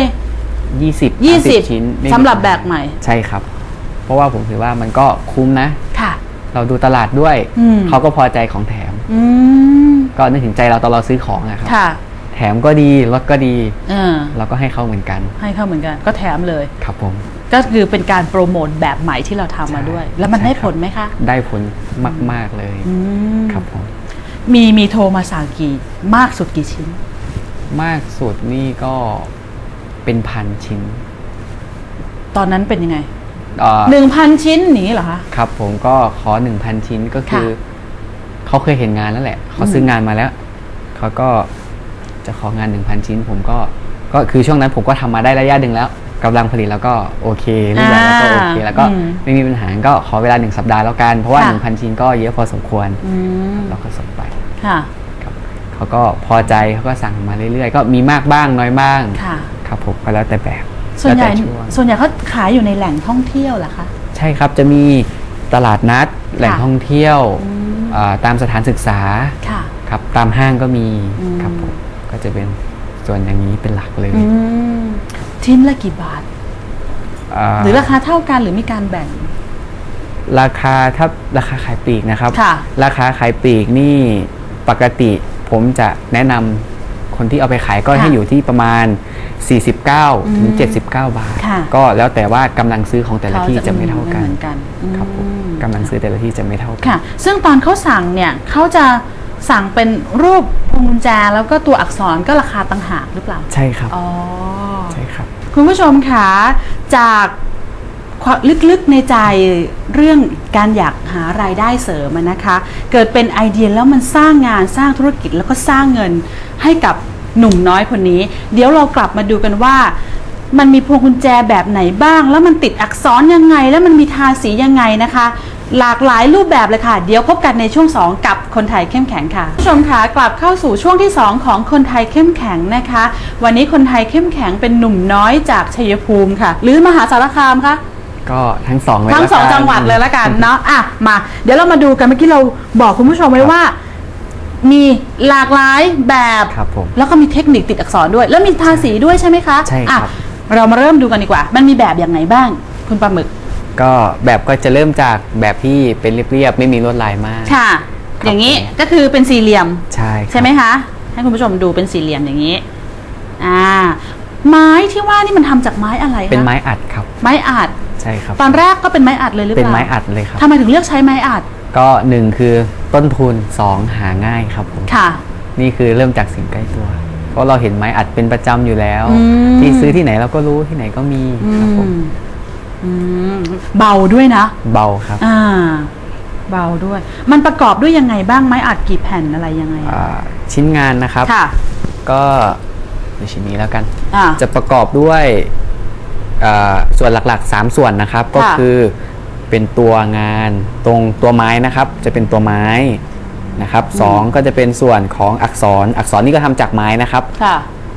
20ยี่สิบ30ชิ้นไม่มีสำหรับปัญาแบกใหม่ ใช่ครับ เพราะว่าผมถือว่ามันก็คุ้มนะ ค่ะ เราดูตลาดด้วย อืม เขาก็พอใจของแถม อืม ก็นึกถึงใจเราตอนเราซื้อของนะครับ ค่ะ แถมก็ดีลดก็ดี เออ เราก็ให้เขาเหมือนกัน ให้เข้าเหมือนกัน ก็แถมเลย ครับผม ก็คือเป็นการโปรโมทแบบใหม่ที่เราทำมาด้วย ใช่แล้วมันใช่ได้ครับ ผลไหมคะได้ผลมาก ๆ เลย อืมครับผม มีมีโทรมาสั่งกี่มากสุดกี่ชิ้น มากสุดนี่ก็ เป็นพันชิ้นตอนนั้นเป็นยังไงเอ่อหนึ่งพันชิ้นอย่างนี้เหรอคะ ครับผมก็ขอ1,000ชิ้นก็คือค่ะเขาเคยเห็นงานแล้วแหละ เขาซื้องานมาแล้ว เขาก็จะของาน1,000ชิ้น ผมก็ก็คือช่วงนั้นผมก็ทำมาได้ระยะหนึ่งแล้วกำลังผลิตแล้วก็โอเครูปแบบแล้วก็โอเค แล้วก็อืมไม่มีปัญหาก็ขอเวลาหนึ่งสัปดาห์แล้วกัน เพราะว่าค่ะ1,000ชิ้นก็เยอะพอสมควรอืมเราก็ส่งไป ค่ะ ครับเขาก็พอใจเขาก็สั่งมาเรื่อยๆ ก็มีมากบ้างน้อยบ้าง ค่ะ ครับผมก็แล้วแต่แบบส่วนใหญ่ แล้วแต่ช่วงส่วนใหญ่เขาขายอยู่ในแหล่งท่องเที่ยวเหรอคะ ใช่ครับ จะมีตลาดนัดแหล่งท่องเที่ยวอืมอ่าตามสถานศึกษาค่ะ ครับตามห้างก็มีอืม ครับผมก็จะเป็นส่วนอย่างนี้เป็นหลักเลยอืมชิ้นละกี่บาทาหรือราคาเท่ากันหรือมีการแบ่ง ราคาถ้าราคาขายปลีกนะครับ ค่ะ ราคาขายปลีกนี่ปกติผมจะแนะนำคนที่เอาไปขายก็ค่ะ ให้อยู่ที่ประมาณ 49 ถึงอืม79 บาท ค่ะ ก็แล้วแต่ว่ากำลังซื้อของแต่ละที่จะไม่เท่ากันไม่เหมือนกันครับผมอืมกำลังซื้อแต่ละที่จะไม่เท่ากันค่ะซึ่งตอนเขาสั่งเนี่ยเขาจะสั่งเป็นรูปพวงกุญแจแล้วก็ตัวอักษรก็ราคาต่างหากหรือเปล่า ใช่ครับ อ๋อ ใช่ครับ คุณผู้ชมคะจากความลึกๆในใจเรื่องการอยากหารายได้เสริมอะนะคะ เกิดเป็นไอเดียแล้วมันสร้างงานสร้างธุรกิจแล้วก็สร้างเงินให้กับ หนุ่มน้อยคนนี้ เดี๋ยวเรากลับมาดูกันว่า มันมีพวงกุญแจแบบไหนบ้าง แล้วมันติดอักษรยังไง แล้วมันมีทาสียังไงนะคะ หลากหลายรูปแบบเลยค่ะ เดี๋ยวพบกันในช่วง 2 กับคนไทยเข้มแข็งค่ะผู้ชมคะกลับเข้าสู่ช่วงที่ 2 ของคนไทยเข้มแข็งนะคะ วันนี้คนไทยเข้มแข็งเป็นหนุ่มน้อยจากชัยภูมิค่ะ หรือมหาสารคามคะก็ทั้งสองเลยทั้งสองละกันจังหวัดเลยละกันเนาะอะมา เดี๋ยวเรามาดูกันเมื่อกี้เราบอกคุณผู้ชมไว้ว่า มีหลากหลายแบบครับผมแล้วก็มีเทคนิคติดอักษรด้วย แล้วมีทาสีด้วยใช่ไหมคะใช่ครับ อะเรามาเริ่มดูกันดีกว่า มันมีแบบอย่างไหนบ้าง คุณปลาหมึกก็แบบก็จะเริ่มจากแบบที่เป็นเรียบๆไม่มีลวดลายมาก ค่ะ ครับ อย่างนี้ผมก็คือเป็นสี่เหลี่ยม ใช่ครับใช่ไหมคะ ให้คุณผู้ชมดูเป็นสี่เหลี่ยมอย่างนี้ อ่า ไม้ที่ว่านี่มันทำจากไม้อะไรคะเป็นไม้อัดครับ ไม้อัด ใช่ครับตอนแรกก็เป็นไม้อัดเลยหรือเปเป็นล่าไม้อัดเลยครับ ทำไมถึงเลือกใช้ไม้อัด ก็หนึ่งคือ ต้นทุนสองหาง่ายครับผมค่ะ นี่คือเริ่มจากสิ่งใกล้ตัว เพราะเราเห็นไม้อัดเป็นประจำอยู่แล้ว อืม ที่ซื้อที่ไหนเราก็รู้ที่ไหนก็มีครับผมอืมอืมเบาด้วยนะ เบาครับอ่า เบาด้วย มันประกอบด้วยยังไงบ้างไม้อัดกี่แผ่นอะไรยังไงอะอ่าชิ้นงานนะครับ ค่ะ ก็ในชิ้นนี้แล้วกัน อ่า จะประกอบด้วยอ่าส่วนหลักๆ 3 ส่วนนะครับ ก็ค่ะคือ เป็นตัวงานตรงตัวไม้นะครับ จะเป็นตัวไม้นะครับสองก็จะเป็นส่วนของอักษรอักษรนี่ก็ทำจากไม้นะครับค่ะ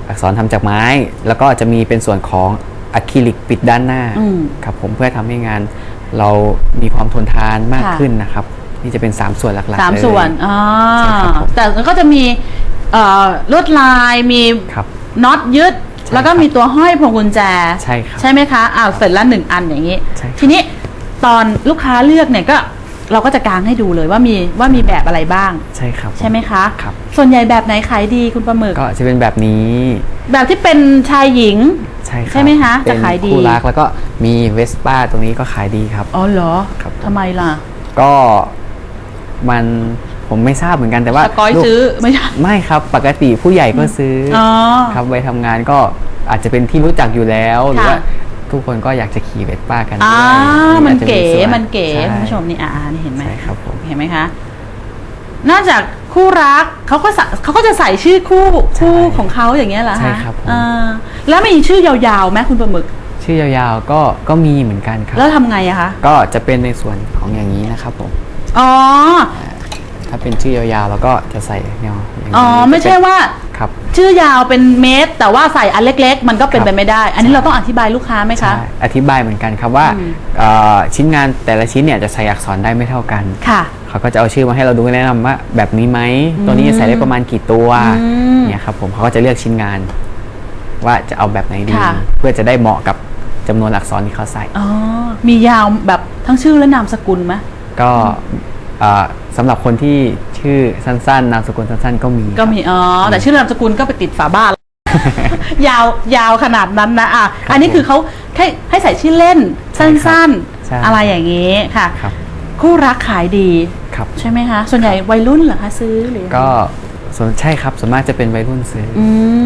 อักษรทำจากไม้ แล้วก็จะมีเป็นส่วนของอะคริลิกปิดด้านหน้าอืมครับผมเพื่อทำให้งานเรามีความทนทานมากค่ะขึ้นนะครับนี่จะเป็น 3 ส่วนหลักๆสามเลยส่วนอ่าใช่ครับผมแต่ก็จะมีเอ่อลวดลายมีครับน็อตยึดใช่แล้วก็ครับมีตัวห้อยพวงกุญแจ ใช่ครับใช่ไหมคะอ้าวเสร็จแล้วหนึ่งอันอย่างนี้ใช่ครับทีนี้ ตอนลูกค้าเลือกเนี่ยก็เราก็จะกางให้ดูเลยว่ามีว่ามีแบบอะไรบ้าง ใช่ครับใช่ไหมคะ ครับ ส่วนใหญ่แบบไหนขายดีคุณปลาหมึก ก็จะเป็นแบบนี้แบบที่เป็นชายหญิง ใช่ครับใช่ไหมคะเป็นจะขายดี คู่รักแล้วก็มีเวสป้าตรงนี้ก็ขายดีครับ อ๋อเหรอครับผม ทำไมล่ะก็มันผมไม่ทราบเหมือนกันแต่ว่าสกอยลูกซื้อไม่ใช่ ไม่ครับปกติผู้ใหญ่ก็ซื้อออ๋อครับไปทำงานก็อาจจะเป็นที่รู้จักอยู่แล้ว หรือค่ะว่า ทุกคนก็อยากจะขี่เวสป้ากันอ่าด้วยมันอาจจะเก๋ส่วนมันเก๋ใช่คุณผู้ชมนี่อ่านี่เห็นไหม ใช่ครับผม เห็นไหมคะ นอกจากคู่รักเขาก็ใส่เขาก็จะใส่ชื่อคู่คู่ของเขาอย่างเงี้ยเหรอคะใช่ครับผม อ่าแล้วมีชื่อยาวๆไหมคุณปลาหมึก ชื่อยาวๆก็ก็มีเหมือนกันครับ แล้วทำไงอะคะ ก็จะเป็นในส่วนของอย่างนี้นะครับผม อ๋อ ถ้าเป็นชื่อยาวๆเราก็จะใส่แนวอย่างนี้อ๋อ ไม่ใช่ว่า ครับ ชื่อยาวเป็นเมตร แต่ว่าใส่อันเล็ก ๆ มันก็เป็นครับไปไม่ได้ อันนี้เราต้องอธิบายลูกค้าไหมคะ ใช่อธิบายเหมือนกันครับว่าอืมเอ่อชิ้นงานแต่ละชิ้นเนี่ยจะใส่อักษรได้ไม่เท่ากันค่ะ เขาก็จะเอาชื่อมาให้เราดูแนะนำว่า แบบนี้ไหมตัวนี้จะใส่ได้ประมาณกี่ตัวอืมเนี่ยครับผมเขาก็จะเลือกชิ้นงาน ว่าจะเอาแบบไหนดี ค่ะ เพื่อจะได้เหมาะกับจำนวนอักษรที่เขาใส่ อ๋อ มียาวแบบทั้งชื่อและนามสกุลไหม ก็เอ่อสำหรับคนที่ชื่อสั้นๆ นามสกุลสั้นๆ ก็มีก็มีอ๋อแต่ชื่อนามสกุลก็ไปติดฝาบ้าน ยาวยาวขนาดนั้นนะอะอันนี้คือเขาให้ให้ใส่ชื่อเล่นสั้นใช่ๆอะไรอย่างนี้ค่ะ ครับ คู่รักขายดีครับ ใช่ไหมคะ ส่วนใหญ่วัยรุ่นเหรอคะซื้อหรือก็ส่วนใช่ครับส่วนมากจะเป็นวัยรุ่นซื้อออื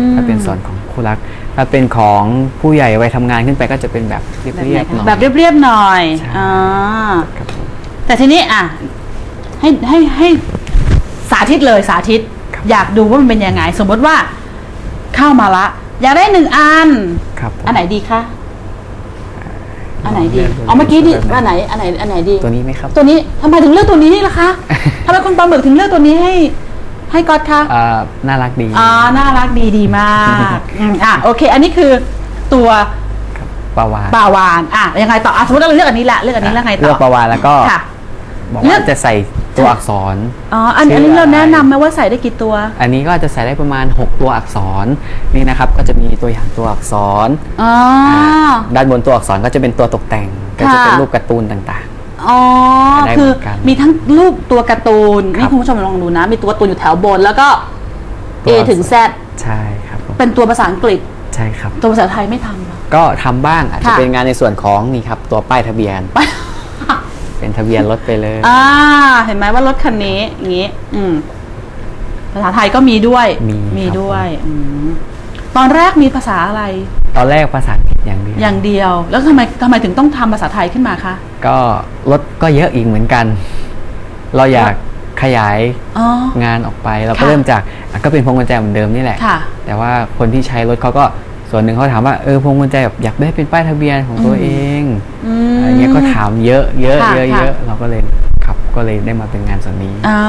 มถ้าเป็นส่วนของคู่รัก ถ้าเป็นของผู้ใหญ่วัยทำงานขึ้นไปก็จะเป็นแบบเรียบๆหน่อย แบบเรียบๆหน่อยใช่อ่าครับผม แต่ทีนี้อะ ให้ให้ให้สาธิตเลยสาธิต อยากดูว่ามันเป็นยังไง สมมติว่าเข้ามาละ อยากได้หนึ่งอัน ครับผมอันไหนดีคะอันไหนดีลองเลือกดูเอาเมื่อกี้ดิแบบไหนอันไหนอันไหนอันไหนดี ตัวนี้ไหมครับตัวนี้ทำไมถึงเลือกตัวนี้ล่ะคะทำไมคุณปลาหมึกถึงเลือกตัวนี้ให้ ให้ก๊อตคะอ่าน่ารักดีอ่าน่ารักดีดีมากอืมอะโอเค อันนี้คือตัวครับปลาวานปลาวานอะยังไงต่ออะสมมติเราเลือกอันนี้แหละเลือกอันนี้แล้วไงต่อเลือกปลาวานแล้วก็ค่ะบอกเลืว่าอกจะใส่ ตัวอักษร อ๋อ อันชื่ออันนี้เราอะไร แนะนำไหมว่าใส่ได้กี่ตัว อันนี้ก็จะใส่ได้ประมาณ 6 ตัวอักษรนี่นะครับก็จะมีตัวอย่างตัวอักษร อ๋อ ด้านบนตัวอักษรก็จะเป็นตัวตกแต่ง ก็จะเป็นค่ะ รูปการ์ตูนต่าง อ๋อ ได้คือเหมือนกันมีทั้งรูปตัวการ์ตูน ครับนี่คุณผู้ชมลองดูนะ มีตัวการ์ตูนอยู่แถวบน แล้วก็ ตั A วอักษรถึง Z ๆ ใช่ครับผมเป็นตัวภาษาอังกฤษ ใช่ครับ ตัวภาษาไทยไม่ทำเหรอ ก็ทำบ้างอาจจะค่ะ เป็นงานในส่วนของนี่ครับตัวป้ายทะเบียน เป็นทะเบียนรถไปเลย อ่า เห็นไหมว่ารถคันนี้อย่างนี้ อืม ภาษาไทยก็มีด้วยมีครับ ด้วยอืมตอนแรกมีภาษาอะไร ตอนแรกภาษาอังกฤษอย่างเดียวอย่างเดียว แล้วทำไมทำไมถึงต้องทำภาษาไทยขึ้นมาคะก็รถก็เยอะอีกเหมือนกัน เราอยากขยายอ๋อ งานออกไป เราก็ค่ะ เริ่มจากอะก็เป็นพวงกุญแจเหมือนเดิมนี่แหละ ค่ะ แต่ว่าคนที่ใช้รถเขาก็ ส่วนหนึ่งเขาถามว่าเออพวงกุญแจแบบอยากได้เป็นป้ายทะเบียนของตัวอืมเองอืมอะไรเงี้ยก็ถามเยอะเยอะค่ะเยอะค่ะเยอะเราก็เลยครับก็เลยได้มาเป็นงานส่วนนี้อ๋อ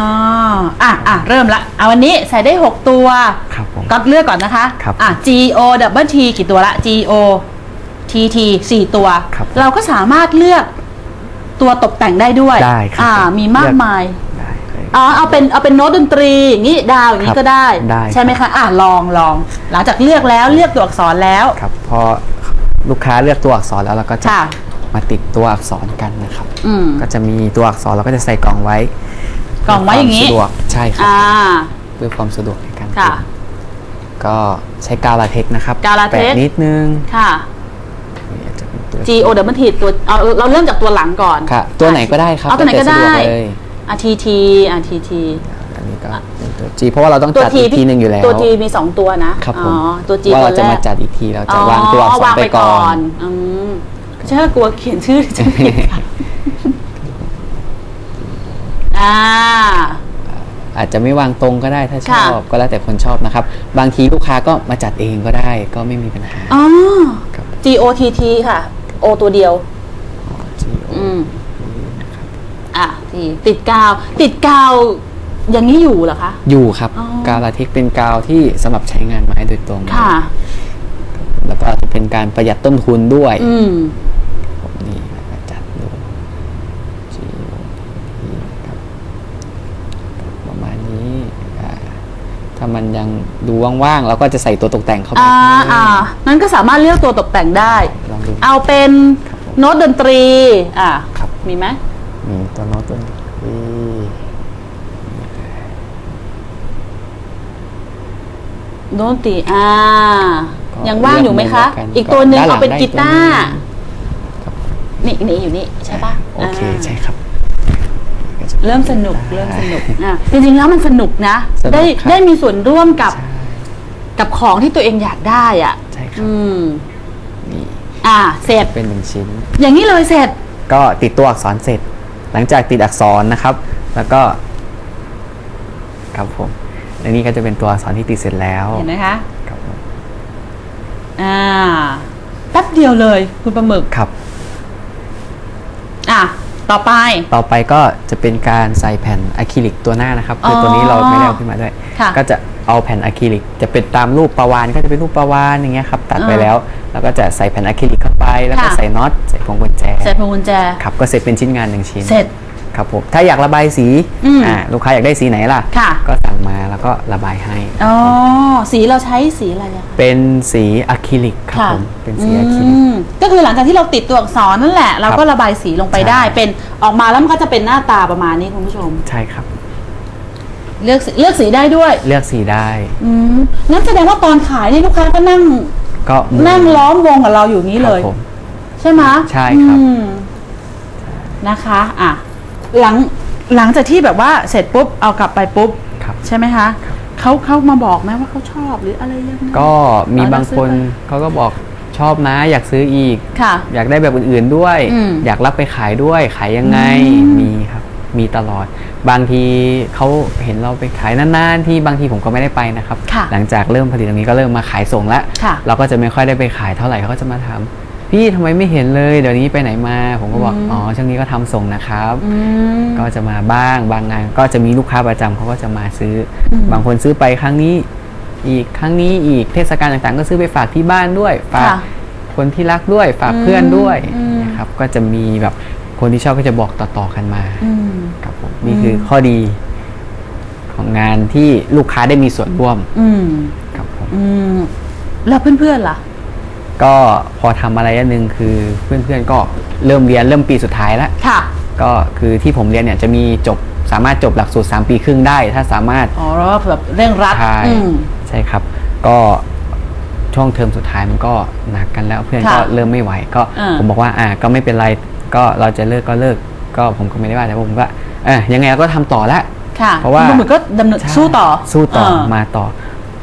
อะอะเริ่มละเอาวันนี้ใส่ได้ 6 ตัวครับผมก็เลือกก่อนนะคะครับอะ G O double T กี่ตัวละ G O T T สี่ตัวครับเราก็สามารถเลือกตัวตกแต่งได้ด้วยได้ครับอ่าผมมีมากเลือกมายได้เลย อ๋อเอาเป็นเอาเป็นโน้ตดนตรีอย่างนี้ดาวอย่างคนี้รับก็ได้ ได้ใช่ไหมคะอะลองลอง หลังจากเลือกแล้วเลือกตัวอักษรแล้ว ครับพอลูกค้าเลือกตัวอักษรแล้วเราก็จะค่ะมาติดตัวอักษรกันนะครับ อืม ก็จะมีตัวอักษรเราก็จะใส่กล่องไว้กล่องไว้อย่างนี้นี้สะดวกใช่ครับอ่า เพื่อความสะดวกในการค่ะติดก็ใช้กาวลาเทคซ์นะครับกาวลาเทคซ์แปะนิดนึงค่ะ นี่อาจจะเป็นตัว G O double T ตัวเอาเราเริ่มจากตัวหลังก่อน ค่ะตัวไหนก็ได้ครับเอาตัวไหนก็ได้ แล้วแต่สะวเลย อะ T T อะ T T อันนี้ก็เป็นตัว G เพราะว่าเราต้องตัวจัด T อีกทีหนึ่งอยู่แล้ว ตัว T มี2ตัวนะครับผมอ๋อตัว G ว่าตัวเราแรจะมากจัดอีกทีเราจะวางตัวอักษรวางไปก่อนอืมเชื่อกลัวเขียนชื่อจะผิดค่ะอ่า อาจจะไม่วางตรงก็ได้ถ้าชค่ะ อบก็แล้วแต่คนชอบนะครับ บางทีลูกค้าก็มาจัดเองก็ได้ก็ไม่มีปัญหาอ๋อ ครับ G O T T ค่ะ O ตัวเดียว G O อืมอะ ที ติดกาว ติดกาวอย่างนี้อยู่เหรอคะ อยู่ครับ อ๋อ กาวลาเทคซ์เป็นกาวที่สำหรับใช้งานไม้โดยตรงค่ะ แล้วก็จะเป็นการประหยัดต้นทุนด้วยอืม ผมนี่มาจัดดู G O T ครับประมาณนี้อ่าถ้ามันยังดูว่างๆเราก็จะใส่ตัวตกแต่งเข้าไปอ่านิดนึงอ่านั้นก็สามารถเลือกตัวตกแต่งได้ ลองดู เอาเป็นครับผมโน้ตดนตรี อ่าครับ มีไหม มีตัวโน้ตตัวนี้โน้ตดนตรีอ่าก็ยังว่างอยู่ไหมคะเลือกมุมเดียวกันอีกตัวหนึ่งด้านหลัเอางเป็นได้กีตาร์ครับนี่นี่อยู่นี่ใช่ปะโอเคาใช่ครับ เริ่มสนุกเริ่มสนุกอะจริงๆแล้วมันสนุกนะสนุกได้ครับได้มีส่วนร่วมกับใช่กับของที่ตัวเองอยากได้อะใช่ครับอืมนี่อ่า เสร็จเป็นหนึ่งชิ้น อย่างนี้เลยเสร็จ ก็ติดตัวอักษรเสร็จ หลังจากติดอักษรนะครับ แล้วก็ครับผมอันนี้ก็จะเป็นตัวอักษรที่ติดเสร็จแล้วเห็นไหมคะครับผมอ่าแป๊บเดียวเลยคุณปลาหมึกครับอะ ต่อไป ต่อไปก็จะเป็นการใส่แผ่นอะคริลิกตัวหน้านะครับ คือตัวนี้เราไม่ได้เอาขึ้นมาด้วย ค่ะก็จะเอาแผ่นอะคริลิก จะเป็นตามรูปปลาวานก็จะเป็นรูปปลาวานอย่างเงี้ยครับตัดไปอ่าแล้ว แล้วก็จะใส่แผ่นอะคริลิกเข้าไป แล้วก็ค่ะ ใส่น็อตใส่พวงกุญแจใส่พวงกุญแจ ครับก็เสร็จเป็นชิ้นงานหนึ่งชิ้น เสร็จ ครับผมถ้าอยากระบายสีอืม อ่าลูกค้าอยากได้สีไหนล่ะ ค่ะก็สั่งมาแล้วก็ระบายให้ อ๋อสีเราใช้สีอะไรอะคะ เป็นสีอะคริลิกครับผมเป็นสีอะคริลิก อืมก็คือหลังจากที่เราติดตัวอักษรนั่นแหละ เราก็ระบายสีลงไปได้ ใช่ เป็นออกมาแล้วมันก็จะเป็นหน้าตาประมาณนี้คุณผู้ชม ใช่ครับ เลือกสีเลือกสีได้ด้วย เลือกสีได้อืมงั้นแสดงว่าตอนขายนี่ลูกค้าก็นั่งก็หมุนนั่งล้อมวงกับเราอยู่นี้เลย ครับผม ใช่ไหมใช่ครับ อืมนะคะ อะ หลังหลังจากที่แบบว่าเสร็จปุ๊บเอากลับไปปุ๊บ ครับ ใช่ไหมคะเขาเขามาบอกไหมว่าเขาชอบหรืออะไรยังไง ก็มีอ๋อบางคนเราซื้อไปเขาก็บอกชอบนะ อยากซื้ออีก ค่ะ อยากได้แบบอื่นๆด้วย อืมอยากรับไปขายด้วยขายยังไงอืม มีครับ มีตลอด บางทีเขาเห็นเราไปขายนานๆที่บางทีผมก็ไม่ได้ไปนะครับ ค่ะหลังจากเริ่มผลิตตรงนี้ก็เริ่มมาขายส่งแล้วค่ะ เราก็จะไม่ค่อยได้ไปขายเท่าไหร่เขาก็จะมาถาม พี่ทำไมไม่เห็นเลยเดี๋ยวนี้ไปไหนมา ผมก็บอกอืมอ๋อช่วงนี้ก็ทำส่งนะครับ อืม ก็จะมาบ้างบางงานก็จะมีลูกค้าประจำเขาก็จะมาซื้ออมบางคนซื้อไปครั้งนี้ อีกครั้งนี้อีกเทศกาลต่างๆ ก็ซื้อไปฝากที่บ้านด้วยฝากค่ะคนที่รักด้วยฝากเพื่อนด้วยอืม นะครับก็จะมีแบบคนที่ชอบก็จะบอกต่อๆกันมาอืม ครับผมนี่คืออมข้อดีของงานที่ลูกค้าได้มีส่วนร่วมอืม ครับผม อืม แล้วเพื่อนๆล่ะ ก็พอทำอะไรอย่างหนึ่งคือเพื่อนๆก็เริ่มเรียนเริ่มปีสุดท้ายแล้ว ค่ะ ก็คือที่ผมเรียนเนี่ยจะมีจบสามารถจบหลักสูตร 3 ปีครึ่งได้ ถ้าสามารถอ๋อแล้วแบบเร่งรัดใช่อืม ใช่ครับ ก็ช่วงเทอมสุดท้ายมันก็หนักกันแล้วเพื่อนค่ะก็เริ่มไม่ไหวก็อ่า ผมบอกว่าอ่าก็ไม่เป็นไรก็เราจะเลิกก็เลิก ก็ผมก็ไม่ได้ว่าแต่ผมก็เออยังไงเราก็ทำต่อละ ค่ะเพราะว่าคุณหมึกก็ดำเนินใช่สู้ต่อสู้ต่อเมาต่อ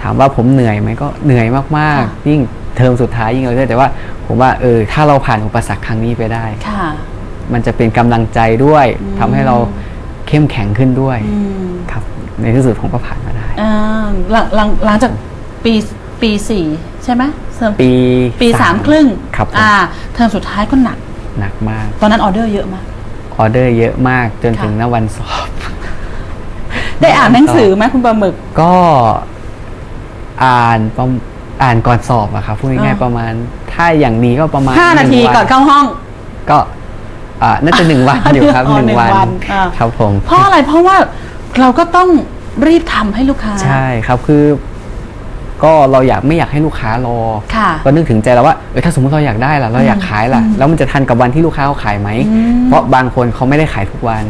ถามว่าผมเหนื่อยไหมก็เหนื่อยมากค่ะๆยิ่ง เทอมสุดท้ายยิ่งเลยแต่ว่าผมว่าเออถ้าเราผ่านอุปสรรคครั้งนี้ไปได้ ค่ะ มันจะเป็นกำลังใจด้วยอืม ทำให้เราเข้มแข็งขึ้นด้วยอืมครับ ในที่สุดผมก็ผ่านมาได้ อ่าหลังหลังหลังจากปีปีสี่ใช่ไหมเทอมปีปีสามครึ่งครับผมอ่าเทอมสุดท้ายก็หนัก หนักมากตอนนั้นออเดอร์เยอะมาก ออเดอร์เยอะมากจนค่ะ ถึงหน้าวันสอบ ได้อ่านหนังสือไหมคุณปลาหมึก ก็อ่านประม อ่านก่อนสอบอะครับพูดง่ายอ่าๆประมาณ ถ้าอย่างนี้ก็ประมาณห้านาทีหงวัก่อนเข้าห้อง ก็อ่าน่าจะหนึ่งวันอยู่ครับอ๋อหนึ่งวันหนึ่งวันอ่าครับผมเพราะอะไรเพราะว่าเราก็ต้องรีบทำให้ลูกค้า ใช่ครับคือ ก็เราอยากไม่อยากให้ลูกค้ารอค่ะก็นึกถึงใจเราว่าเออถ้าสมมติเราอยากได้ล่ะเราอยากขายล่ะอืมแล้วมันจะทันกับวันที่ลูกค้าเขาขายไหมอืมเพราะบางคนเขาไม่ได้ขายทุกวัน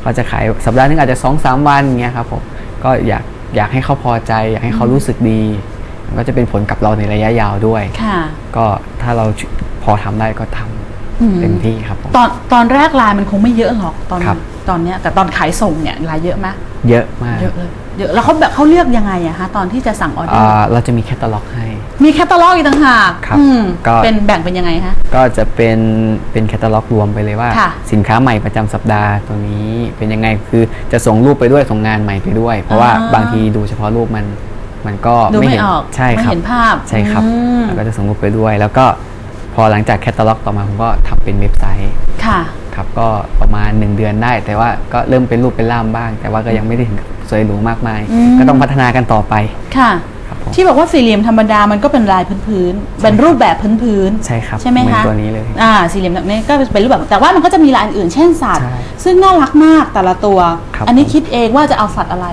เขาจะขายสัปดาห์หนึงอาจจะสองสามวันเงี้ยครับผมก็อยากอยากให้เขาพอใจ อยากให้เขารู้สึกดีมัน ก็จะเป็นผลกับเราในระยะยาวด้วย ค่ะ ก็ถ้าเราพอทำได้ก็ทำอืม เต็มที่ครับผม ตอนตอนแรกไลน์มันคงไม่เยอะหรอกตอนครับ ตอนเนี้ยแต่ตอนขายส่งเนี่ยไลน์เยอะไหมเยอะมากเยอะเลยเยอะแล้วเขาแบบเขาเลือกยังไงอะฮะตอนที่จะสั่งออเดออ่าร์เราจะมีแคตตาล็อกให้ มีแคตตาล็อกอีกต่างหากครับอืมก็ เป็นแบ่งเป็นยังไงฮะก็จะเป็นเป็นแคตตาล็อกรวมไปเลยว่า ค่ะ สินค้าใหม่ประจำสัปดาห์ตัวนี้เป็นยังไงคือจะส่งรูปไปด้วยส่งงานใหม่ไปด้วย เพราะว่าอ่าบางทีดูเฉพาะรูปมัน มันก็ดูไม่เห็นออกใช่ไม่ครับเห็นภาพใช่ครับอืม แล้วก็จะส่งรูปไปด้วย แล้วก็พอหลังจากแคตตาล็อกต่อมาผมก็ทำเป็นเว็บไซต์ค่ะ ครับก็ประมาณ 1 เดือนได้ แต่ว่าก็เริ่มเป็นรูปเป็นร่ามบ้าง แต่ว่าก็ยังไม่ได้ถึงกับสวยหรูมากมาย อืม ก็ต้องพัฒนากันต่อไปค่ะ ครับผมที่บอกว่าสี่เหลี่ยมธรรมดามันก็เป็นลายพื้นๆเป็นรูปแบบพื้นๆ ใช่ครับใช่ไหมเหมือนคะตัวนี้เลย อ่าสี่เหลี่ยมแบบนี้ก็เป็นรูปแบบแต่ว่ามันก็จะมีลายอื่นๆเช่นสัตว์ ใช่ซึ่งน่ารักมากแต่ละตัว ครับอันนี้ผม คิดเองว่าจะเอาสัตว์อะไร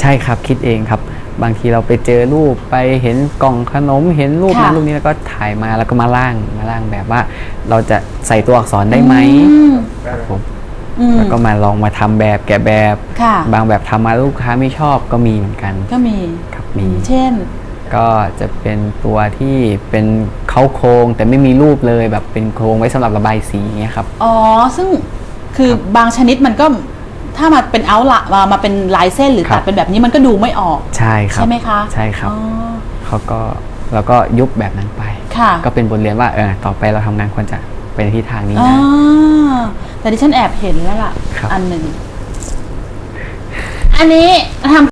ใช่ครับคิดเองครับ บางทีเราไปเจอรูปไปเห็นกล่องขนมเห็นรูปค่ะนั้นรูปนี้แล้วก็ถ่ายมาแล้วก็มาล่างมาล่างแบบว่า เราจะใส่ตัวอักษรได้ไหมอืมครับผมอืมแล้วก็มาลองมาทำแบบแกะแบบค่ะบางแบบทำมาลูกค้าไม่ชอบก็มีเหมือนกัน ก็มีครับมีเช่น ก็จะเป็นตัวที่เป็นเขาโครงแต่ไม่มีรูปเลยแบบเป็นโครงไว้สำหรับระบายสีเงี้ยครับ อ๋อ ซึ่งคือครับบางชนิดมันก็ ถ้ามาเป็นเอาละมามาเป็นลายเส้นหรือครับตัดเป็นแบบนี้มันก็ดูไม่ออก ใช่ครับใช่ไหมคะใช่ครับอ๋อเขาก็แล้วก็ยุบแบบนั้นไป ค่ะก็เป็นบทเรียนว่าเออต่อไปเราทำงานควรจะไปในทิศทางนี้อ๋อนะ แต่ดิฉันแอบเห็นแล้วล่ะ ครับ อันหนึ่ง อันนี้ทำ